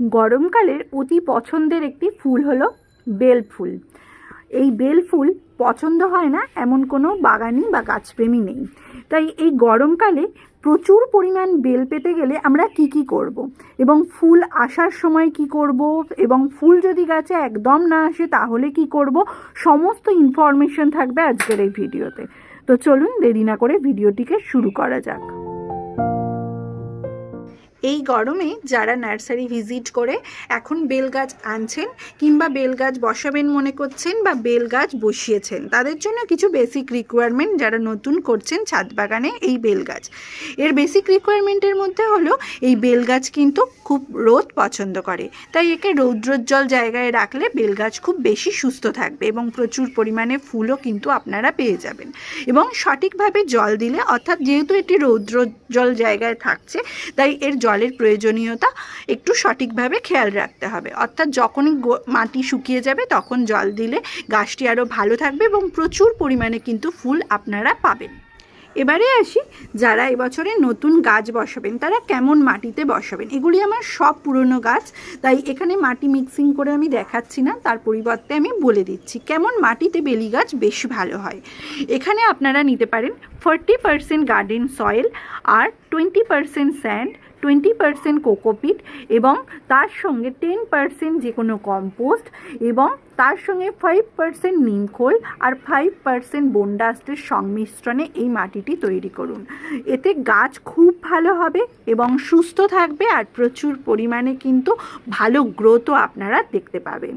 গরমকালের অতি পছন্দের একটি ফুল হলো বেল ফুল। এই বেল ফুল পছন্দ হয় না এমন কোনো বাগানি বা গাছপ্রেমী নেই। তাই এই গরমকালে প্রচুর পরিমাণ বেল পেতে গেলে আমরা কি কি করব। এবং ফুল আসার সময় কি করব? এবং ফুল যদি গাছে একদম না আসে তাহলে কি করব? সমস্ত ইনফরমেশন থাকবে আজকের এই ভিডিওতে। তো চলুন দেরি না করে ভিডিওটিকে শুরু করা যাক। এই গরমে যারা নার্সারি ভিজিট করে এখন বেল গাছ আনছেন কিংবা বেল গাছ বসাবেন মনে করছেন বা বেল গাছ বসিয়েছেন, তাদের জন্য কিছু বেসিক রিকোয়ারমেন্ট যারা নতুন করছেন ছাদ বাগানে এই বেল গাছ। এর বেসিক রিকোয়ারমেন্টের মধ্যে হলো এই বেল গাছ কিন্তু খুব রোদ পছন্দ করে, তাই একে রৌদ্রোজ্জ্বল জায়গায় রাখলে বেল গাছ খুব বেশি সুস্থ থাকবে এবং প্রচুর পরিমাণে ফুলও কিন্তু আপনারা পেয়ে যাবেন। এবং সঠিকভাবে জল দিলে, অর্থাৎ যেহেতু এটি রৌদ্রোজ্জ্বল জায়গায় থাকছে, তাই এর জলের প্রয়োজনীয়তা একটু সঠিকভাবে খেয়াল রাখতে হবে। অর্থাৎ যখনই মাটি শুকিয়ে যাবে তখন জল দিলে গাছটি আরও ভালো থাকবে এবং প্রচুর পরিমাণে কিন্তু ফুল আপনারা পাবেন। এবারে আসি যারা এবছরে নতুন গাছ বসাবেন, তারা কেমন মাটিতে বসাবেন? এগুলি আমার সব পুরনো গাছ, তাই এখানে মাটি মিক্সিং করে আমি দেখাচ্ছি না, তার পরিবর্তে আমি বলে দিচ্ছি কেমন মাটিতে বেলি গাছ বেশি ভালো হয়। এখানে আপনারা নিতে পারেন ফর্টি পারসেন্ট গার্ডেন সয়েল আর twenty percent sand twenty percent cocopeat এবং তার সঙ্গে টেন পারসেন্ট যে কোনো কম্পোস্ট এবং তার সঙ্গে ফাইভ পারসেন্ট নিমখোল আর ফাইভ পারসেন্ট বনডাস্টের সংমিশ্রণে এই মাটিটি তৈরি করুন। এতে গাছ খুব ভালো হবে এবং সুস্থ থাকবে আর প্রচুর পরিমাণে কিন্তু ভালো গ্রোথও আপনারা দেখতে পাবেন।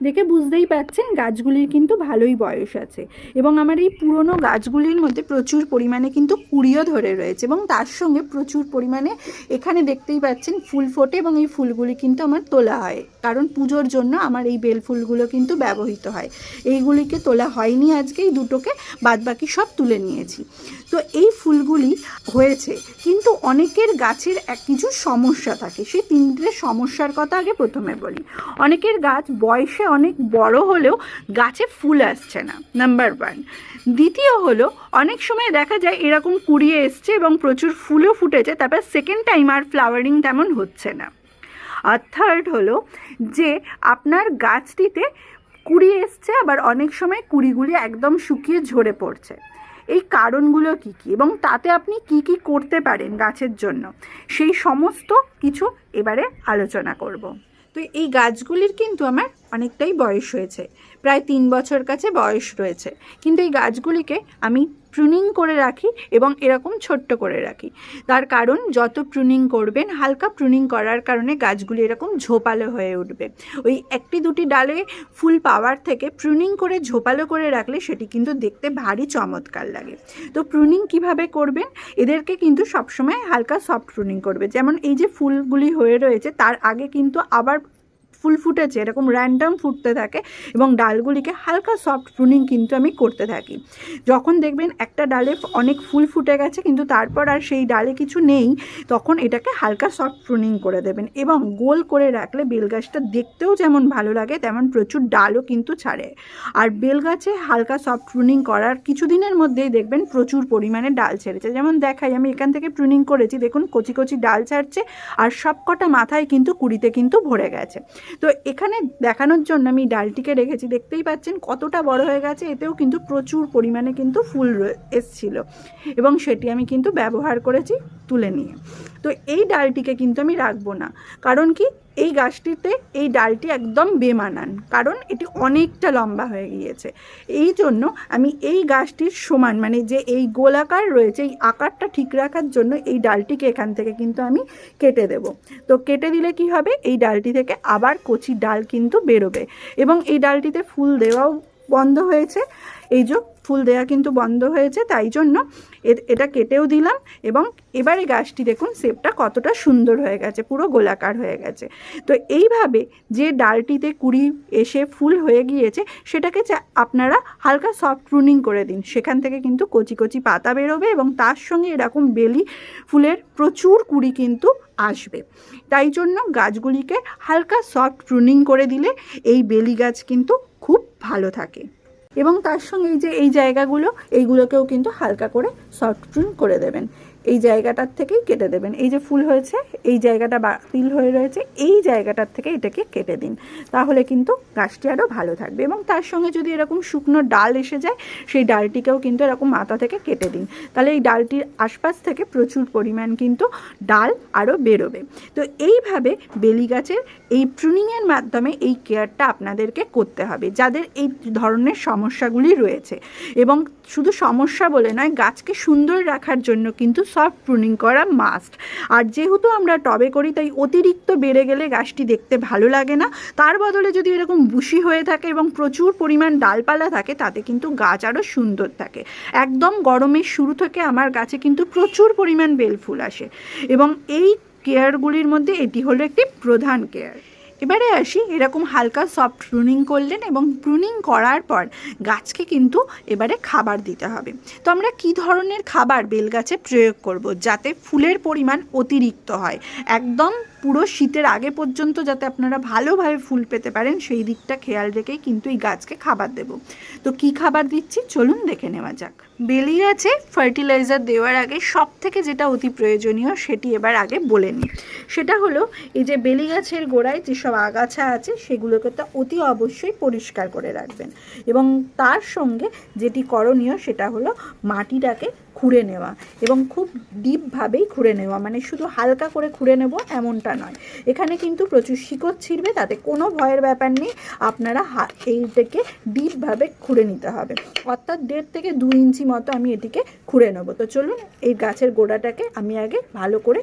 দেখে বুঝতেই পাচ্ছেন গাছগুলির কিন্তু ভালোই বয়স আছে। এবং আমার এই পুরনো গাছগুলির মধ্যে প্রচুর পরিমাণে কিন্তু কুড়িও ধরে রয়েছে এবং তার সঙ্গে প্রচুর পরিমাণে এখানে দেখতেই পাচ্ছেন ফুল ফোটে এবং এই ফুলগুলি কিন্তু আমার তোলা হয়। কারণ পুজোর জন্য আমার এই বেল ফুলগুলো কিন্তু ব্যবহৃত হয়। এইগুলিকে তোলা হয়নি আজকে, এই দুটোকে বাদবাকি সব তুলে নিয়েছি। তো এই ফুলগুলি হয়েছে, কিন্তু অনেকের গাছের এক কিছু সমস্যা থাকে। সেই তিনটে সমস্যার কথা আগে প্রথমে বলি। অনেকের গাছ বয়সে অনেক বড় হলেও গাছে ফুল আসছে না নাম্বার ওয়ান দ্বিতীয় হলো, অনেক সময় দেখা যায় এরকম কুড়িয়ে এসছে এবং প্রচুর ফুলও ফুটেছে, তারপর সেকেন্ড টাইম আর ফ্লাওয়ারিং তেমন হচ্ছে না। আর থার্ড হলো যে আপনার গাছটিতে কুড়ি এসছে, আবার অনেক সময় কুড়িগুলি একদম শুকিয়ে ঝরে পড়ছে। এই কারণগুলো কি কি? এবং তাতে আপনি কি কি করতে পারেন গাছের জন্য? সেই সমস্ত কিছু এবারে আলোচনা করব। তো এই গাছগুলির কিন্তু আমার অনেকটাই বয়স হয়েছে। প্রায় তিন বছর কাছে বয়স রয়েছে। কিন্তু এই গাছগুলিকে আমি প্রুনিং করে রাখি এবং এরকম ছোট্ট করে রাখি। তার কারণ, যত প্রুনিং করবেন, হালকা প্রুনিং করার কারণে গাছগুলি এরকম ঝোপালো হয়ে উঠবে। ওই একটি দুটি ডালে ফুল পাওয়ার থেকে প্রুনিং করে ঝোপালো করে রাখলে সেটি কিন্তু দেখতে ভারী চমৎকার লাগে। তো প্রুনিং কীভাবে করবেন? এদেরকে কিন্তু সবসময় হালকা সফট প্রুনিং করবে। যেমন এই যে ফুলগুলি হয়ে রয়েছে, তার আগে কিন্তু আবার ফুল ফুটেছে এরকম র্যান্ডাম ফুটতে থাকে এবং ডালগুলিকে হালকা সফট প্রুনিং কিন্তু আমি করতে থাকি। যখন দেখবেন একটা ডালে অনেক ফুল ফুটে গেছে, কিন্তু তারপর আর সেই ডালে কিছু নেই, তখন এটাকে হালকা সফট প্রুনিং করে দেবেন এবং গোল করে রাখলে বেল গাছটা দেখতেও যেমন ভালো লাগে, তেমন প্রচুর ডালও কিন্তু ছাড়ে। আর বেল গাছে হালকা সফট প্রুনিং করার কিছুদিনের মধ্যেই দেখবেন প্রচুর পরিমাণে ডাল ছেড়েছে। যেমন দেখাই, আমি এখান থেকে প্রুনিং করেছি, দেখুন কচি কচি ডাল ছাড়ছে, আর সব কটা মাথায় কিন্তু কুড়িতে কিন্তু ভরে গেছে। তো এখানে দেখানোর জন্য আমি ডালটিকে রেখেছি। দেখতেই পাচ্ছেন কতটা বড় হয়ে গেছে। এতেও কিন্তু প্রচুর পরিমাণে কিন্তু ফুল এসছিল। এবং সেটি আমি কিন্তু ব্যবহার করেছি। তুলে নিয়ে। তো এই ডালটিকে কিন্তু আমি রাখব না। কারণ কি? এই গাছটিতে এই ডালটি একদম বেমানান। কারণ এটি অনেকটা লম্বা হয়ে গিয়েছে। এই জন্য আমি এই গাছটির সমান মানে যে এই গোলাকার রয়েছে, এই আকারটা ঠিক রাখার জন্য এই ডালটিকে এখান থেকে কিন্তু আমি কেটে দেব। তো কেটে দিলে কি হবে? এই ডালটি থেকে আবার কচি ডাল কিন্তু বেরোবে। এবং এই ডালটিতে ফুল দেওয়াও বন্ধ হয়েছে। এই যে ফুল দেওয়া কিন্তু বন্ধ হয়েছে, তাই জন্য এটা কেটেও দিলাম এবং এবারে গাছটি দেখুন, শেপটা কতটা সুন্দর হয়ে গেছে, পুরো গোলাকার হয়ে গেছে। তো এইভাবে যে ডালটিতে কুড়ি এসে ফুল হয়ে গিয়েছে, সেটাকে আপনারা হালকা সফট প্রুনিং করে দিন। সেখান থেকে কিন্তু কচি কচি পাতা বেরোবে এবং তার সঙ্গে এরকম বেলি ফুলের প্রচুর কুড়ি কিন্তু আসবে। তাই জন্য গাছগুলিকে হালকা সফট প্রুনিং করে দিলে এই বেলি গাছ কিন্তু ভালো থাকে। এবং তার সঙ্গে এই যে এই জায়গাগুলো, এইগুলোকেও কিন্তু হালকা করে সফট করে দেবেন। এই জায়গাটার থেকেই কেটে দেবেন। এই যে ফুল হয়েছে, এই জায়গাটা বাতিল হয়ে রয়েছে, এই জায়গাটার থেকে এটাকে কেটে দিন। তাহলে কিন্তু গাছটি আরও ভালো থাকবে এবং তার সঙ্গে যদি এরকম শুকনো ডাল এসে যায়, সেই ডালটিকেও কিন্তু এরকম মাথা থেকে কেটে দিন। তাহলে এই ডালটির আশপাশ থেকে প্রচুর পরিমাণ কিন্তু ডাল আরও বেরোবে। তো এইভাবে বেলি গাছের এই প্রুনিংয়ের মাধ্যমে এই কেয়ারটা আপনাদেরকে করতে হবে, যাদের এই ধরনের সমস্যাগুলি রয়েছে। এবং শুধু সমস্যা বলে নয়, গাছকে সুন্দর রাখার জন্য কিন্তু সফট প্রুনিং করা মাস্ট আর যেহেতু আমরা টবে করি, তাই অতিরিক্ত বেড়ে গেলে গাছটি দেখতে ভালো লাগে না। তার বদলে যদি এরকম বুশি হয়ে থাকে এবং প্রচুর পরিমাণ ডালপালা থাকে, তাতে কিন্তু গাছ আরও সুন্দর থাকে। একদম গরমের শুরু থেকে আমার গাছে কিন্তু প্রচুর পরিমাণ বেলফুল আসে। এবং এই কেয়ারগুলির মধ্যে এটি হলো একটি প্রধান কেয়ার এবারে আসি, এরকম হালকা সফট প্রুনিং করলেন এবং প্রুনিং করার পর গাছকে কিন্তু এবারে খাবার দিতে হবে। তো আমরা কি ধরনের খাবার বেলগাছে প্রয়োগ করব? যাতে ফুলের পরিমাণ অতিরিক্ত হয়। একদম পুরো শীতের আগে পর্যন্ত যাতে আপনারা ভালোভাবে ফুল পেতে পারেন, সেই দিকটা খেয়াল রেখেই কিন্তু এই গাছকে খাবার দেব। তো কি খাবার দিচ্ছি? চলুন দেখে নেওয়া যাক। বেলি গাছে ফার্টিলাইজার দেওয়ার আগে সব থেকে যেটা অতি প্রয়োজনীয় সেটি এবার আগে বলে নিই। সেটা হলো, এই যে বেলি গাছের গোড়ায় যেসব আগাছা আছে, সেগুলোকে তো অতি অবশ্যই পরিষ্কার করে রাখবেন। এবং তার সঙ্গে যেটি করণীয় সেটা হলো মাটিটাকে খুঁড়ে নেওয়া এবং খুব ডিপভাবেই খুঁড়ে নেওয়া মানে শুধু হালকা করে খুঁড়ে নেব এমনটা নয়। এখানে কিন্তু প্রচুর শিকড় ছিঁড়বে, তাতে কোনো ভয়ের ব্যাপার নেই, আপনারা এই এইটাকে ডিপভাবে খুঁড়ে নিতে হবে। অর্থাৎ দেড় থেকে দু ইঞ্চি মতো আমি এটিকে খুঁড়ে নেব। তো চলুন এই গাছের গোড়াটাকে আমি আগে ভালো করে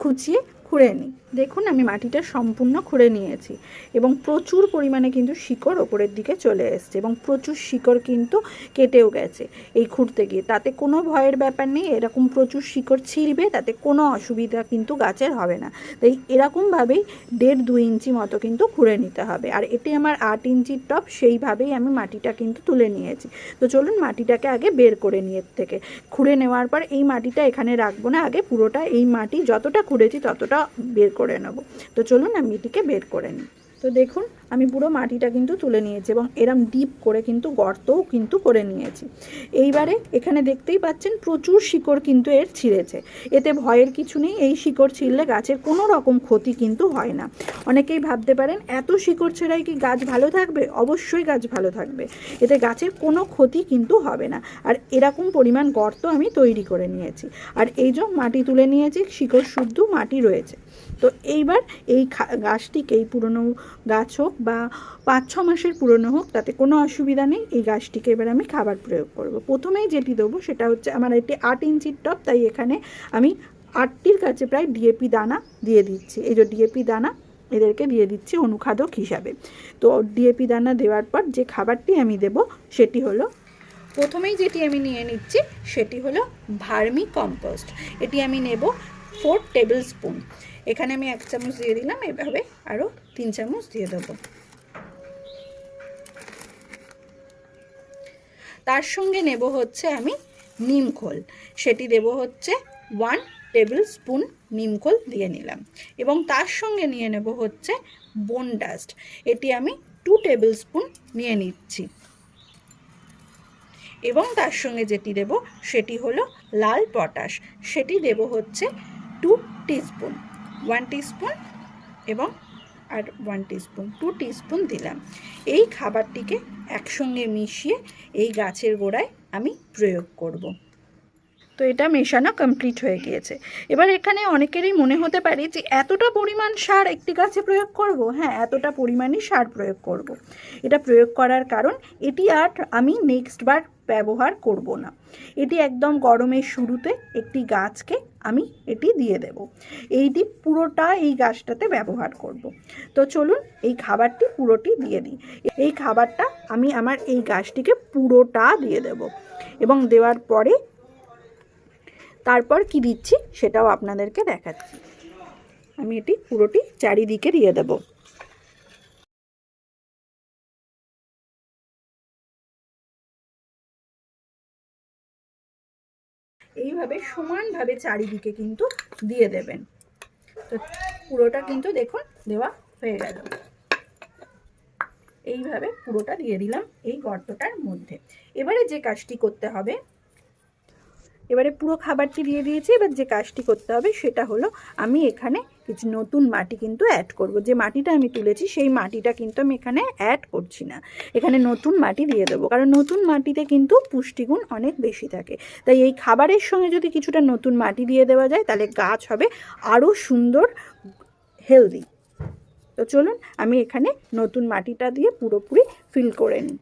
খুঁচিয়ে খুঁড়ে নিই। দেখুন, আমি মাটিটা সম্পূর্ণ খুঁড়ে নিয়েছি এবং প্রচুর পরিমাণে কিন্তু শিকড় ওপরের দিকে চলে এসছে এবং প্রচুর শিকড় কিন্তু কেটেও গেছে এই খুঁড়তে গিয়ে। তাতে কোনো ভয়ের ব্যাপার নেই, এরকম প্রচুর শিকড় ছিঁড়বে, তাতে কোনো অসুবিধা কিন্তু গাছের হবে না। তাই এরকমভাবেই দেড় দু ইঞ্চি মতো কিন্তু খুঁড়ে নিতে হবে। আর এটি আমার আট ইঞ্চির টপ সেইভাবেই আমি মাটিটা কিন্তু তুলে নিয়েছি। তো চলুন মাটিটাকে আগে বের করে নিয়ে থেকে। খুঁড়ে নেওয়ার পর এই মাটিটা এখানে রাখব না, আগে পুরোটা এই মাটি যতটা খুঁড়েছি ততটা বের করে নেব। তো চলুন আমি এটিকে বের করে নিই। তো দেখুন, আমি পুরো মাটিটা কিন্তু তুলে নিয়েছি এবং এরম ডিপ করে কিন্তু, গর্তও কিন্তু করে নিয়েছি। এইবারে এখানে দেখতেই পাচ্ছেন, প্রচুর শিকড় কিন্তু এর ছিঁড়েছে। এতে ভয়ের কিছু নেই, এই শিকড় ছিঁড়লে গাছের কোনো রকম ক্ষতি কিন্তু হয় না। অনেকেই ভাবতে পারেন, এত শিকড় ছেড়াই কি গাছ ভালো থাকবে? অবশ্যই গাছ ভালো থাকবে। এতে গাছের কোনো ক্ষতি কিন্তু হবে না। আর এরকম পরিমাণ গর্ত আমি তৈরি করে নিয়েছি। আর এই যে মাটি তুলে নিয়েছি, শিকড় শুদ্ধ মাটি রয়েছে। তো এইবার এই গাছটিকে, এই পুরনো গাছ হোক বা পাঁচ ছ মাসের পুরনো হোক, তাতে কোনো অসুবিধা নেই। এই গাছটিকে এবার আমি খাবার প্রয়োগ করব। প্রথমেই যেটি দেবো সেটা হচ্ছে আমার একটি আট ইঞ্চির টপ তাই এখানে আমি আটটির কাছে প্রায় ডিএপি দানা দিয়ে দিচ্ছি। এই যে ডিএপি দানা, এদেরকে দিয়ে দিচ্ছি অনুখাদক হিসাবে। তো ডিএপি দানা দেওয়ার পর যে খাবারটি আমি দেব সেটি হলো, প্রথমেই যেটি আমি নিয়ে নিচ্ছি সেটি হলো ভার্মি কম্পোস্ট। এটি আমি নেব ফোর টেবিল স্পুন। এখানে আমি এক চামচ দিয়ে দিলাম, এভাবে আরও তিন চামচ দিয়ে দেবো। তার সঙ্গে নেব হচ্ছে আমি নিমখোল সেটি দেব হচ্ছে ওয়ান টেবিল স্পুন নিমখোল দিয়ে নিলাম। এবং তার সঙ্গে নিয়ে নেব হচ্ছে বোন ডাস্ট এটি আমি টু টেবিল স্পুন নিয়ে নিচ্ছি। এবং তার সঙ্গে যেটি দেব, সেটি হলো লাল পটাশ। সেটি দেব হচ্ছে টু টিস্পুন ওয়ান টিস্পুন এবং আর ওয়ান টিস্পুন টু টিস্পুন দিলাম এই খাবারটিকে একসঙ্গে মিশিয়ে এই গাছের গোড়ায় আমি প্রয়োগ করব। তো এটা মেশানো কমপ্লিট হয়ে গিয়েছে এবার এখানে অনেকেরই মনে হতে পারে যে, এতটা পরিমাণ সার একটি গাছে প্রয়োগ করব হ্যাঁ এতটা পরিমাণই সার প্রয়োগ করব। এটা প্রয়োগ করার কারণ, এটি আর আমি নেক্সট বার ব্যবহার করব না। এটি একদম গরমের শুরুতে একটি গাছকে আমি এটি দিয়ে দেব। এইটি পুরোটা এই গাছটাতে ব্যবহার করব। তো চলুন এই খাবারটি পুরোটি দিয়ে দিই। এই খাবারটা আমি আমার এই গাছটিকে পুরোটা দিয়ে দেব এবং দেওয়ার পরে তারপর কি দিচ্ছি সেটাও আপনাদেরকে দেখাচ্ছি। আমি এটি পুরোটি চারিদিকে দিয়ে দেব। এইভাবে সমানভাবে চারিদিকে কিন্তু দিয়ে দেবেন। তো পুরোটা কিন্তু দেখুন দেওয়া হয়ে গেল। এইভাবে পুরোটা দিয়ে দিলাম এই গর্তটার মধ্যে। এবারে যে কাজটি করতে হবে এবারে পুরো খাবারটি দিয়ে দিয়েছি, এবার যে কাজটি করতে হবে সেটা হলো আমি এখানে কিছু নতুন মাটি কিন্তু অ্যাড করব। যে মাটিটা আমি তুলেছি সেই মাটিটা কিন্তু আমি এখানে অ্যাড করছি না। এখানে নতুন মাটি দিয়ে দেবো। কারণ নতুন মাটিতে কিন্তু পুষ্টিগুণ অনেক বেশি থাকে। তাই এই খাবারের সঙ্গে যদি কিছুটা নতুন মাটি দিয়ে দেওয়া যায়, তাহলে গাছ হবে আরও সুন্দর হেলদি তো চলুন, আমি এখানে নতুন মাটিটা দিয়ে পুরোপুরি ফিল করে নিই।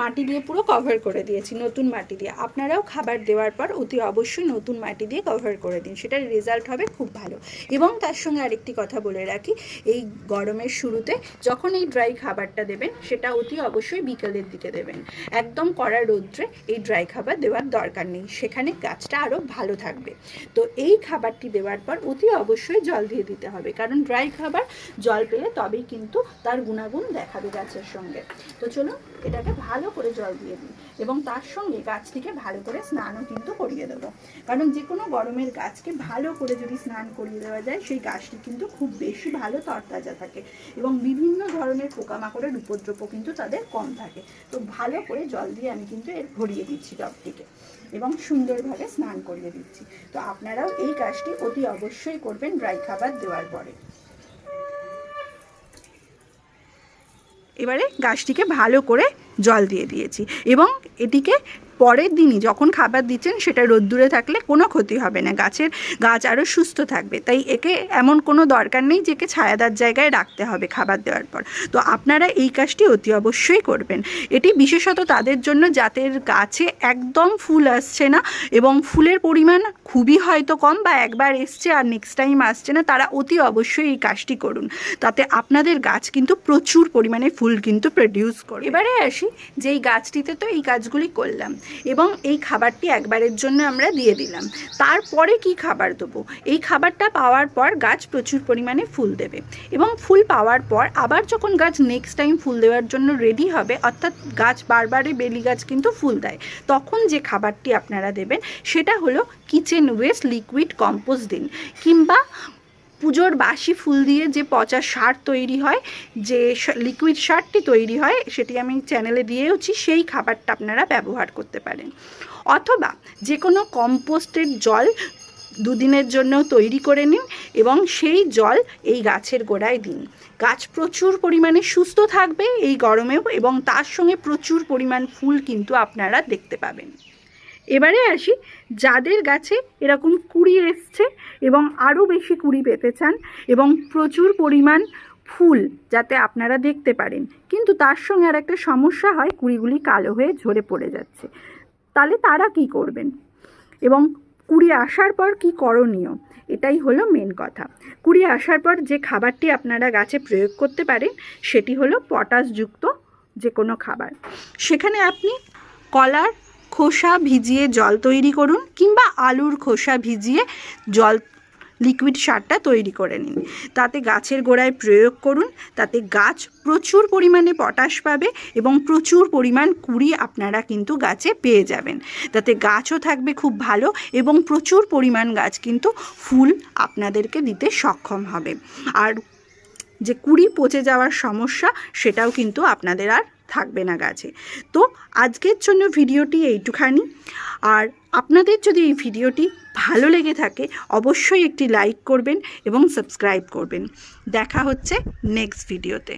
মাটি দিয়ে পুরো কভার করে দিয়েছি, নতুন মাটি দিয়ে। আপনারাও খাবার দেওয়ার পর অতি অবশ্যই নতুন মাটি দিয়ে কভার করে দিন, সেটার রেজাল্ট হবে খুব ভালো। এবং তার সঙ্গে আরেকটি কথা বলে রাখি, এই গরমের শুরুতে যখন এই ড্রাই খাবারটা দেবেন, সেটা অতি অবশ্যই বিকেলের দিকে দেবেন। একদম কড়া রৌদ্রে এই ড্রাই খাবার দেওয়ার দরকার নেই, সেখানে গাছটা আরও ভালো থাকবে। তো এই খাবারটি দেওয়ার পর অতি অবশ্যই জল দিয়ে দিতে হবে, কারণ ড্রাই খাবার জল পেলে তবেই কিন্তু তার গুণাগুণ দেখাবে গাছের সঙ্গে। তো চলুন, এটাকে ভালো করে জল দিয়ে দিই এবং তার সঙ্গে গাছটিকে ভালো করে স্নানও কিন্তু করিয়ে দেবো। কারণ যে কোনো গরমের গাছকে ভালো করে যদি স্নান করিয়ে দেওয়া যায়, সেই গাছটি কিন্তু খুব বেশি ভালো তরতাজা থাকে এবং বিভিন্ন ধরনের পোকামাকড়ের উপদ্রবও কিন্তু তাদের কম থাকে। তো ভালো করে জল দিয়ে আমি কিন্তু এর ভরিয়ে দিচ্ছি টবটিকে এবং সুন্দরভাবে স্নান করিয়ে দিচ্ছি। তো আপনারাও এই কাজটি অতি অবশ্যই করবেন ড্রাই খাবার দেওয়ার পরে। এবারে গাছটিকে ভালো করে জল দিয়ে দিয়েছি। এবং এটিকে পরের দিনই যখন খাবার দিচ্ছেন, সেটা রোদ্দুরে থাকলে কোনো ক্ষতি হবে না। গাছের গাছ আরও সুস্থ থাকবে। তাই একে এমন কোনো দরকার নেই যে একে ছায়াদার জায়গায় রাখতে হবে খাবার দেওয়ার পর। তো আপনারা এই কাজটি অতি অবশ্যই করবেন। এটি বিশেষত তাদের জন্য যাদের গাছে একদম ফুল আসছে না এবং ফুলের পরিমাণ খুবই হয়তো কম বা একবার এসছে আর নেক্সট টাইম আসছে না, তারা অতি অবশ্যই এই কাজটি করুন। তাতে আপনাদের গাছ কিন্তু প্রচুর পরিমাণে ফুল কিন্তু প্রডিউস করে এবারে আসি যে এই গাছটিতে তো এই কাজগুলি করলাম এবং এই খাবারটি একবারের জন্য আমরা দিয়ে দিলাম। তারপরে কি খাবার দেবো? এই খাবারটা পাওয়ার পর গাছ প্রচুর পরিমাণে ফুল দেবে এবং ফুল পাওয়ার পর আবার যখন গাছ নেক্সট টাইম ফুল দেওয়ার জন্য রেডি হবে, অর্থাৎ গাছ বারবারই বেলি গাছ কিন্তু ফুল দেয়, তখন যে খাবারটি আপনারা দেবেন সেটা হলো কিচেন ওয়েস্ট লিকুইড কম্পোস্ট দিন কিংবা পুজোর বাসি ফুল দিয়ে যে পচা সার তৈরি হয়, যে লিকুইড সারটি তৈরি হয়, সেটি আমি চ্যানেলে দিয়েওছি, সেই খাবারটা আপনারা ব্যবহার করতে পারেন। অথবা যে কোনো কম্পোস্টের জল দুদিনের জন্য তৈরি করে নিন এবং সেই জল এই গাছের গোড়ায় দিন। গাছ প্রচুর পরিমাণে সুস্থ থাকবে এই গরমেও এবং তার সঙ্গে প্রচুর পরিমাণ ফুল কিন্তু আপনারা দেখতে পাবেন। এবারে আসি, যাদের গাছে এরকম কুড়ি এসছে এবং আরও বেশি কুড়ি পেতে চান এবং প্রচুর পরিমাণ ফুল যাতে আপনারা দেখতে পারেন। কিন্তু তার সঙ্গে আর একটা সমস্যা হয়, কুড়িগুলি কালো হয়ে ঝরে পড়ে যাচ্ছে। তাহলে তারা কি করবেন? এবং কুড়ি আসার পর কি করণীয়? এটাই হলো মেন কথা। কুড়ি আসার পর যে খাবারটি আপনারা গাছে প্রয়োগ করতে পারেন, সেটি হলো পটাশযুক্ত যে কোনো খাবার। সেখানে আপনি কলার খোসা ভিজিয়ে জল তৈরি করুন কিংবা আলুর খোসা ভিজিয়ে জল লিকুইড সারটা তৈরি করে নিন। তাতে গাছের গোড়ায় প্রয়োগ করুন। তাতে গাছ প্রচুর পরিমাণে পটাশ পাবে এবং প্রচুর পরিমাণ কুড়ি আপনারা কিন্তু গাছে পেয়ে যাবেন। তাতে গাছও থাকবে খুব ভালো এবং প্রচুর পরিমাণ গাছ কিন্তু ফুল আপনাদেরকে দিতে সক্ষম হবে। আর যে কুড়ি পচে যাওয়ার সমস্যা সেটাও কিন্তু আপনাদের আর থাকবে না গাছে। তো আজকের জন্য ভিডিওটি এইটুখানি। আর আপনাদের যদি এই ভিডিওটি ভালো লেগে থাকে, অবশ্যই একটি লাইক করবেন এবং সাবস্ক্রাইব করবেন। দেখা হচ্ছে নেক্সট ভিডিওতে।